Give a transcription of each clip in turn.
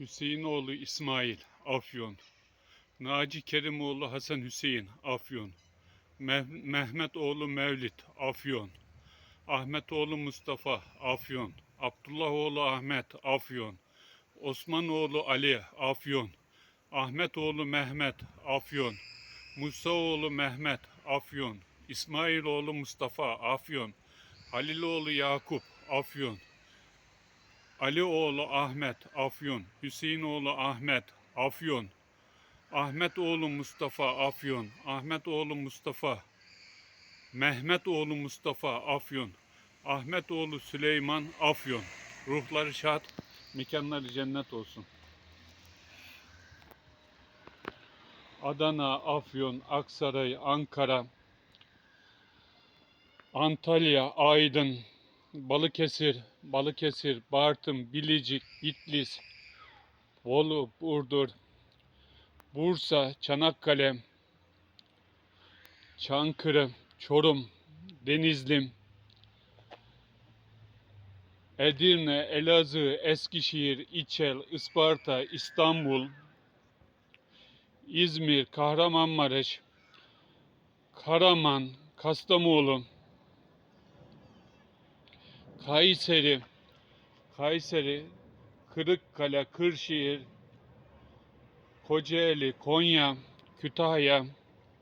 Hüseyinoğlu İsmail, Afyon. Naci Kerimoğlu Hasan Hüseyin, Afyon. Meh- Mehmetoğlu Mevlit, Afyon. Ahmetoğlu Mustafa, Afyon. Abdullahoğlu Ahmet, Afyon. Osmanoğlu Ali, Afyon. Ahmetoğlu Mehmet, Afyon. Musaoğlu Mehmet, Afyon. İsmailoğlu Mustafa, Afyon. Haliloğlu Yakup, Afyon. Alioğlu Ahmet, Afyon. Hüseyinoğlu Ahmet, Afyon. Ahmetoğlu Mustafa, Afyon. Ahmetoğlu Mustafa. Mehmetoğlu Mustafa, Afyon. Ahmetoğlu Süleyman, Afyon. Ruhları şad, mekanları cennet olsun. Adana, Afyon, Aksaray, Ankara, Antalya, Aydın, Balıkesir, Balıkesir, Bartın, Bilecik, Bitlis, Bolu, Burdur, Bursa, Çanakkale, Çankırı, Çorum, Denizli, Edirne, Elazığ, Eskişehir, İçel, Isparta, İstanbul, İzmir, Kahramanmaraş, Karaman, Kastamonu, Kayseri, Kayseri, Kırıkkale, Kırşehir, Kocaeli, Konya, Kütahya,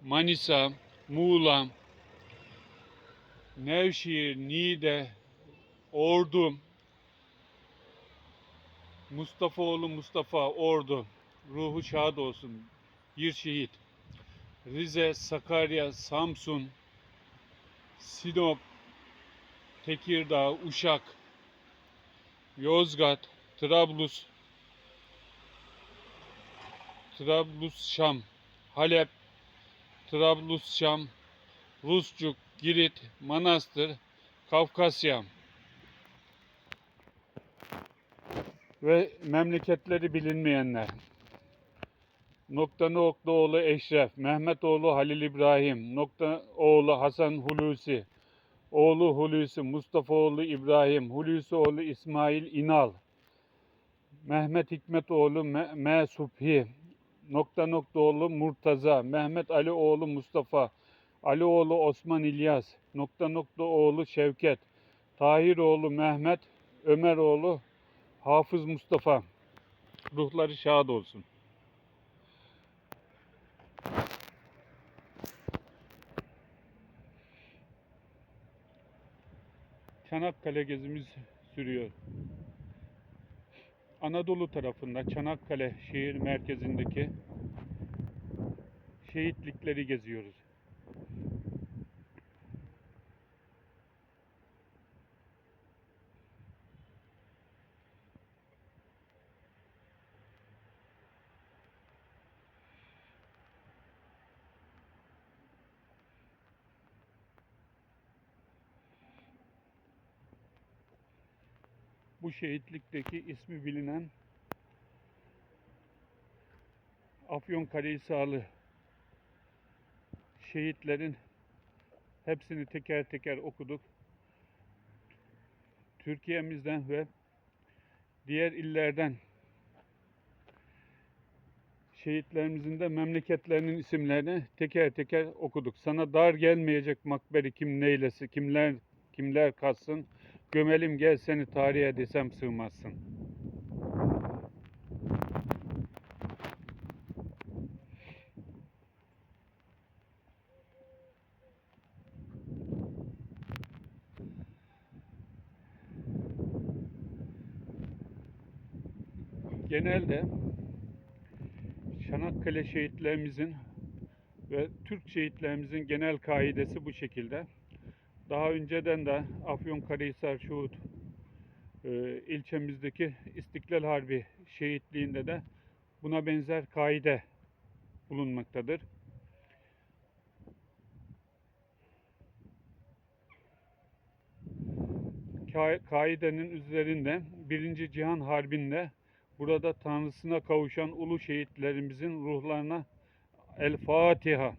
Manisa, Muğla, Nevşehir, Niğde, Ordu, Mustafaoğlu Mustafa Ordu, ruhu şad olsun, bir şehit. Rize, Sakarya, Samsun, Sinop, Tekirdağ, Uşak, Yozgat, Trablus, Trablus Şam, Halep, Trablus Şam, Rusçuk, Girit, Manastır, Kafkasya ve memleketleri bilinmeyenler. Nokta Noktaoğlu Eşref, Mehmetoğlu Halil İbrahim, Nokta oğlu Hasan Hulusi, oğlu Hulusi Mustafaoğlu İbrahim, Hulusi oğlu İsmail İnal, Mehmet Hikmetoğlu Me- M. Subhi, Nokta Noktaoğlu Murtaza, Mehmet Ali oğlu Mustafa, Ali oğlu Osman İlyas, Nokta Noktaoğlu Şevket, Tahir oğlu Mehmet, Ömer oğlu Hafız Mustafa. Ruhları şad olsun. Çanakkale gezimiz sürüyor. Anadolu tarafında Çanakkale şehir merkezindeki şehitlikleri geziyoruz. Bu şehitlikteki ismi bilinen Afyonkarahisarlı şehitlerin hepsini teker teker okuduk. Türkiye'mizden ve diğer illerden şehitlerimizin de memleketlerinin isimlerini teker teker okuduk. Sana dar gelmeyecek makberi kim neylesi, kimler kimler katsın. Gömelim gel seni tarihe desem sığmazsın. Genelde Çanakkale şehitlerimizin ve Türk şehitlerimizin genel kaidesi bu şekilde. Daha önceden de Afyonkarahisar Şuhut e, ilçemizdeki İstiklal Harbi şehitliğinde de buna benzer kaide bulunmaktadır. Ka- Kaidenin üzerinde Birinci Cihan Harbi'nde burada Tanrısına kavuşan ulu şehitlerimizin ruhlarına El Fatiha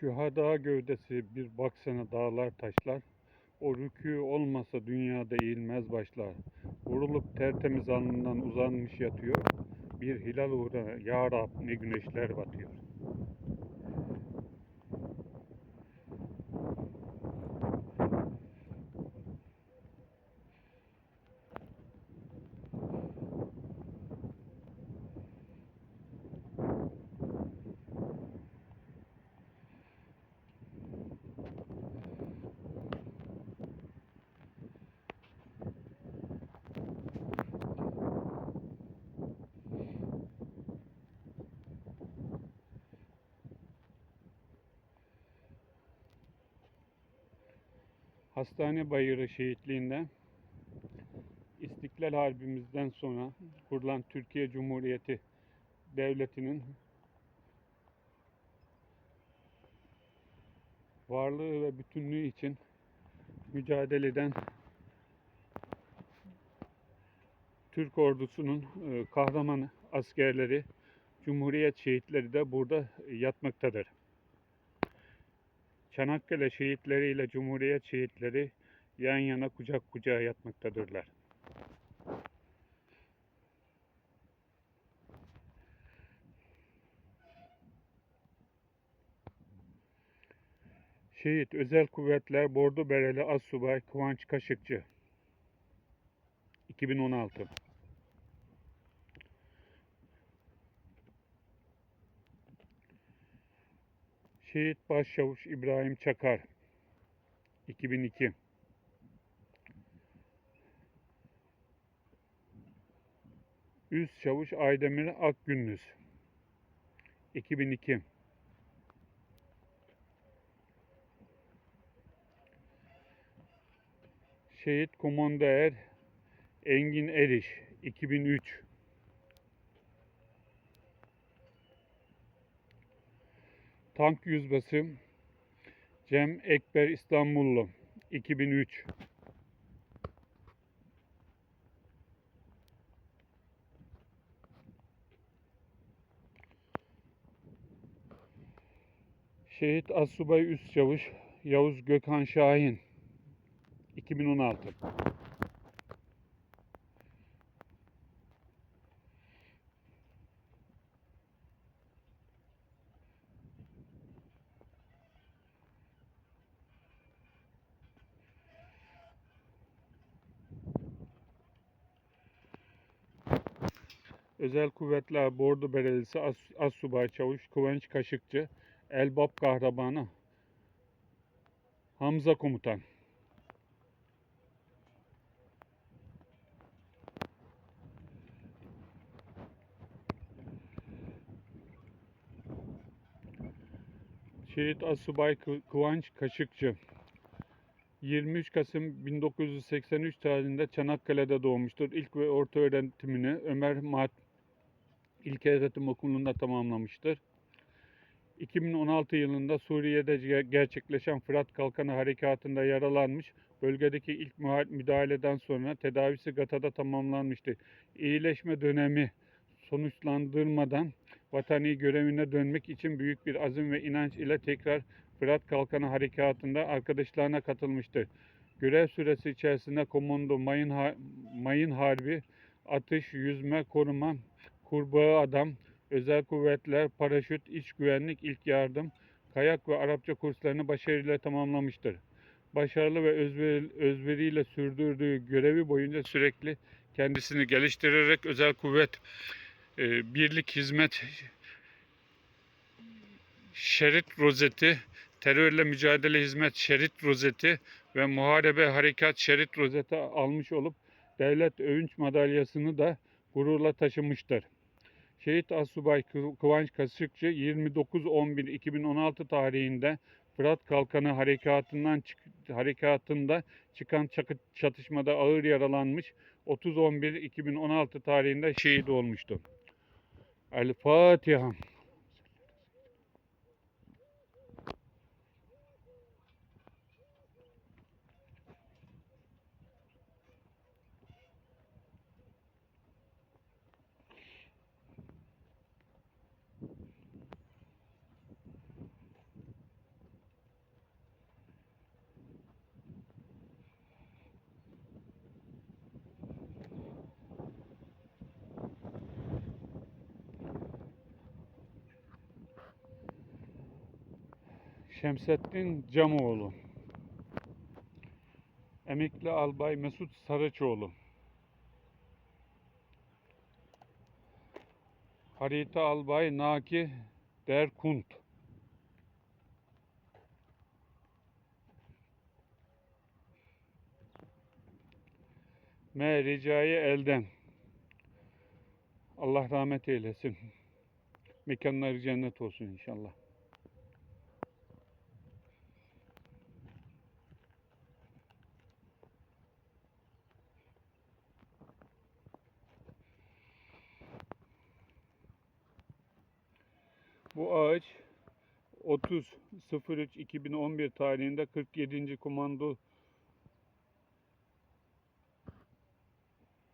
Şühada gövdesi bir baksana dağlar taşlar. O rükû olmasa dünyada eğilmez başlar. Vurulup tertemiz alnından uzanmış yatıyor. Bir hilal uğruna ya Rab ne güneşler batıyor. Hastane Bayırı şehitliğinden İstiklal Harbimizden sonra kurulan Türkiye Cumhuriyeti Devleti'nin varlığı ve bütünlüğü için mücadele eden Türk ordusunun e, kahraman askerleri, Cumhuriyet şehitleri de burada yatmaktadır. Çanakkale şehitleri ile Cumhuriyet şehitleri yan yana kucak kucağa yatmaktadırlar. Şehit Özel Kuvvetler Bordo Bereli Assubay Kıvanç Kaşıkçı 2016 Şehit Başçavuş İbrahim Çakar. 2002 Üst Çavuş Aydemir Akgündüz. 2002 Şehit Komando Er Engin Eriş. 2003 Tank Yüzbaşı Cem Ekber İstanbullu 2003 Şehit Assubay Üst Çavuş Yavuz Gökhan Şahin 2016 Özel Kuvvetler Bordo Berelisi As Assubay Çavuş Kıvanç Kaşıkçı Elbap Kahramanı Hamza Komutan Şehit Asubay Kı- Kıvanç Kaşıkçı 23 Kasım 1983 tarihinde Çanakkale'de doğmuştur. İlk ve orta öğretimini Ömer Mat İlköğretim Okulu'nda tamamlamıştır. 2016 yılında Suriye'de ge- gerçekleşen Fırat Kalkanı Harekatı'nda yaralanmış. Bölgedeki ilk müdahaleden sonra tedavisi Gata'da tamamlanmıştı. İyileşme dönemi sonuçlandırmadan vatani görevine dönmek için büyük bir azim ve inanç ile tekrar Fırat Kalkanı Harekatı'nda arkadaşlarına katılmıştı. Görev süresi içerisinde komando, mayın, ha- mayın harbi, atış, yüzme, koruma, kurbağa adam, özel kuvvetler, paraşüt, iç güvenlik, ilk yardım, kayak ve Arapça kurslarını başarıyla tamamlamıştır. Başarılı ve özveri, özveriyle sürdürdüğü görevi boyunca sürekli kendisini geliştirerek özel kuvvet e, birlik hizmet şerit rozeti, terörle mücadele hizmet şerit rozeti ve muharebe harekat şerit rozeti almış olup devlet övünç madalyasını da gururla taşımıştır. Şehit Asubay Kı- Kıvanç Kaşıkçı 29-11-2016 tarihinde Fırat Kalkanı harekatından harekatında çıkan çatışmada ağır yaralanmış 30-11-2016 tarihinde şehit olmuştu. El Fatiha. Şemsettin Camoğlu. Emekli Albay Mesut Saraçoğlu. Harita Albay Naki Derkunt. M. Recai Elden. Allah rahmet eylesin. Mekanları cennet olsun inşallah. Bu ağaç 30.03.2011 tarihinde 47. Komando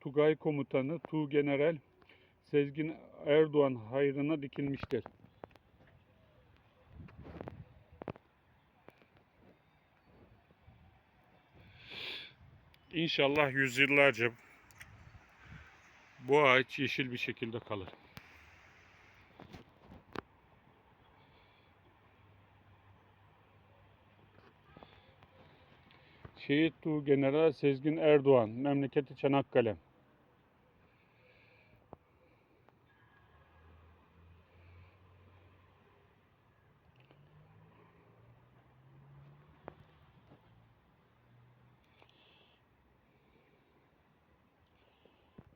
Tugay Komutanı Tu General Sezgin Erdoğan hayrına dikilmiştir. İnşallah yüzyıllarca bu ağaç yeşil bir şekilde kalır. Şehit Tu General Sezgin Erdoğan, memleketi Çanakkale.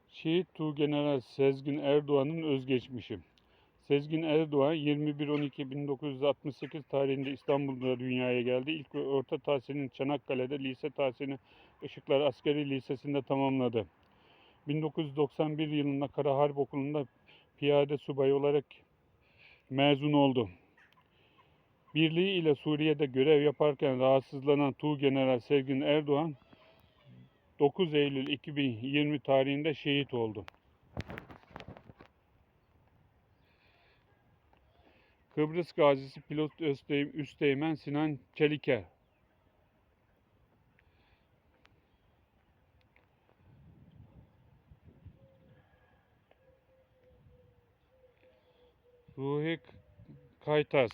Şehit Tuğgeneral Sezgin Erdoğan'ın özgeçmişi. Sezgin Erdoğan 21-12-1968 tarihinde İstanbul'da dünyaya geldi. İlk ve orta tahsilini Çanakkale'de, lise tahsilini Işıklar Askeri Lisesi'nde tamamladı. 1991 yılında Kara Harp Okulu'nda piyade subayı olarak mezun oldu. Birliği ile Suriye'de görev yaparken rahatsızlanan Tuğgeneral Sezgin Erdoğan 9 Eylül 2020 tarihinde şehit oldu. Kıbrıs gazisi pilot Üsteğmen, Sinan Çeliker. Ruhi Kaytaz.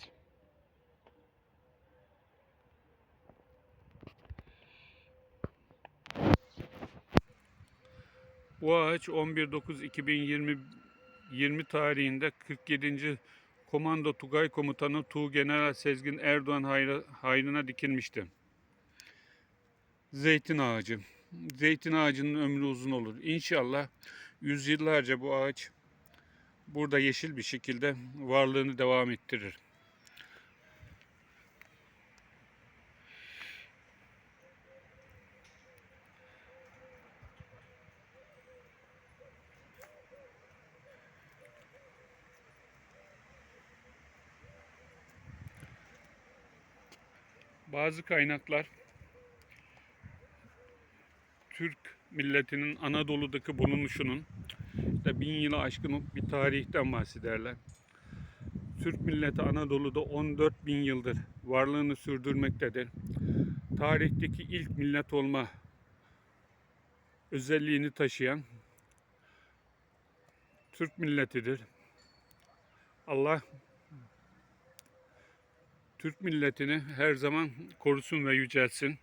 Ağaç 11.9.2020 20 tarihinde 47. Komando Tugay Komutanı Tuğ General Sezgin Erdoğan hayrına dikilmişti. Zeytin ağacı. Zeytin ağacının ömrü uzun olur. İnşallah yüzyıllarca bu ağaç burada yeşil bir şekilde varlığını devam ettirir. Bazı kaynaklar Türk milletinin Anadolu'daki bulunuşunun da bin yılı aşkın bir tarihten bahsederler. Türk milleti Anadolu'da 14 bin yıldır varlığını sürdürmektedir. Tarihteki ilk millet olma özelliğini taşıyan Türk milletidir. Allah Türk milletini her zaman korusun ve yücelsin.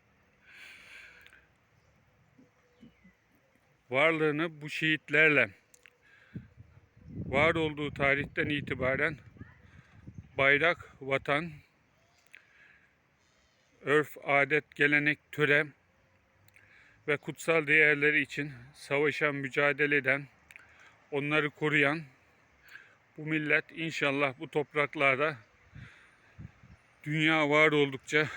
Varlığını bu şehitlerle var olduğu tarihten itibaren bayrak, vatan, örf, adet, gelenek, töre ve kutsal değerleri için savaşan, mücadele eden, onları koruyan bu millet inşallah bu topraklarda dünya var oldukça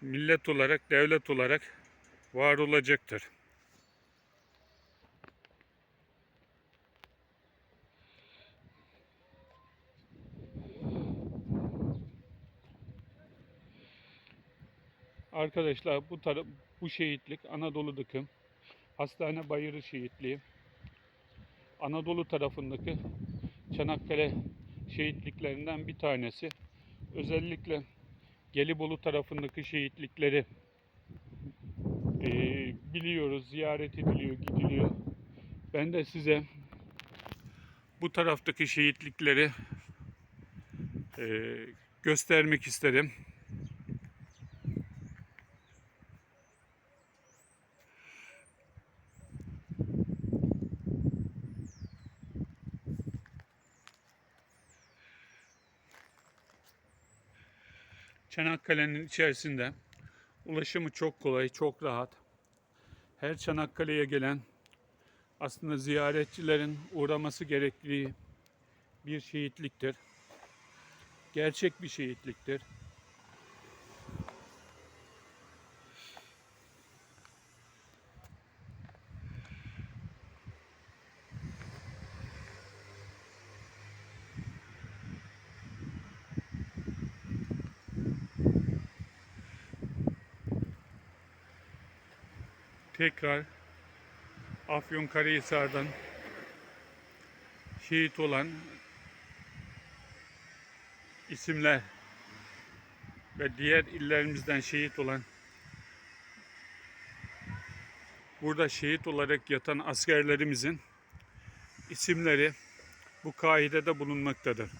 millet olarak, devlet olarak var olacaktır. Arkadaşlar bu tara- bu şehitlik Anadolu'daki Hastane Bayırı şehitliği. Anadolu tarafındaki Çanakkale şehitliklerinden bir tanesi. Özellikle Gelibolu tarafındaki şehitlikleri eee, biliyoruz, ziyaret ediliyor, gidiliyor. Ben de size bu taraftaki şehitlikleri eee, göstermek istedim. Çanakkale'nin içerisinde ulaşımı çok kolay, çok rahat. Her Çanakkale'ye gelen aslında ziyaretçilerin uğraması gerektiği bir şehitliktir. Gerçek bir şehitliktir. Tekrar Afyonkarahisar'dan şehit olan isimler ve diğer illerimizden şehit olan burada şehit olarak yatan askerlerimizin isimleri bu kaidede bulunmaktadır.